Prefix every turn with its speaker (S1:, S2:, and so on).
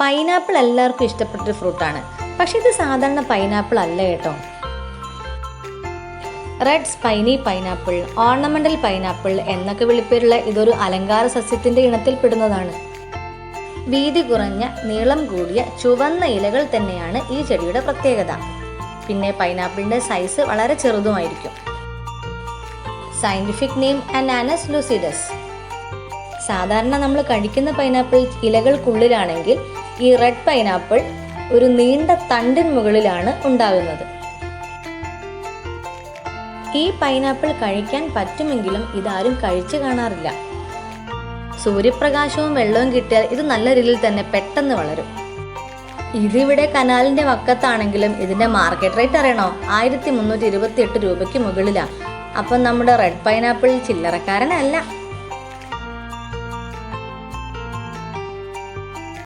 S1: Pineapple എല്ലാവർക്കും ഇഷ്ടപ്പെട്ടൊരു ഫ്രൂട്ടാണ്. പക്ഷെ ഇത് സാധാരണ പൈനാപ്പിൾ അല്ല കേട്ടോ. Red spiny pineapple ornamental pineapple എന്നൊക്കെ വിളിപ്പേരുള്ള ഇതൊരു അലങ്കാര സസ്യത്തിന്റെ ഇനത്തിൽപ്പെടുന്നതാണ് വീതി കുറഞ്ഞ നീളം കൂടിയ ചുവന്ന ഇലകൾ തന്നെയാണ് ഈ ചെടിയുടെ പ്രത്യേകത. പിന്നെ പൈനാപ്പിളിന്റെ സൈസ് വളരെ ചെറുതുമായിരിക്കും. സയന്റിഫിക് നെയിം അനാനസ് ലൂസിഡസ് സാധാരണ നമ്മൾ കഴിക്കുന്ന പൈനാപ്പിൾ ഇലകൾക്കുള്ളിലാണെങ്കിൽ ഈ റെഡ് പൈനാപ്പിൾ ഒരു നീണ്ട തണ്ടിൻ മുകളിലാണ് ഉണ്ടാകുന്നത്. ഈ പൈനാപ്പിൾ കഴിക്കാൻ പറ്റുമെങ്കിലും ഇതാരും കഴിച്ചു കാണാറില്ല. സൂര്യപ്രകാശവും വെള്ളവും കിട്ടിയാൽ ഇത് നല്ല രീതിയിൽ തന്നെ പെട്ടെന്ന് വളരും. ഇതിവിടെ കനാലിന്റെ വക്കത്താണെങ്കിലും ഇതിന്റെ മാർക്കറ്റ് റേറ്റ് അറിയണോ? ആയിരത്തി മുന്നൂറ്റി ഇരുപത്തി എട്ട് രൂപയ്ക്ക് മുകളിലാണ് അപ്പം നമ്മുടെ റെഡ് പൈനാപ്പിൾ ചില്ലറക്കാരനല്ല.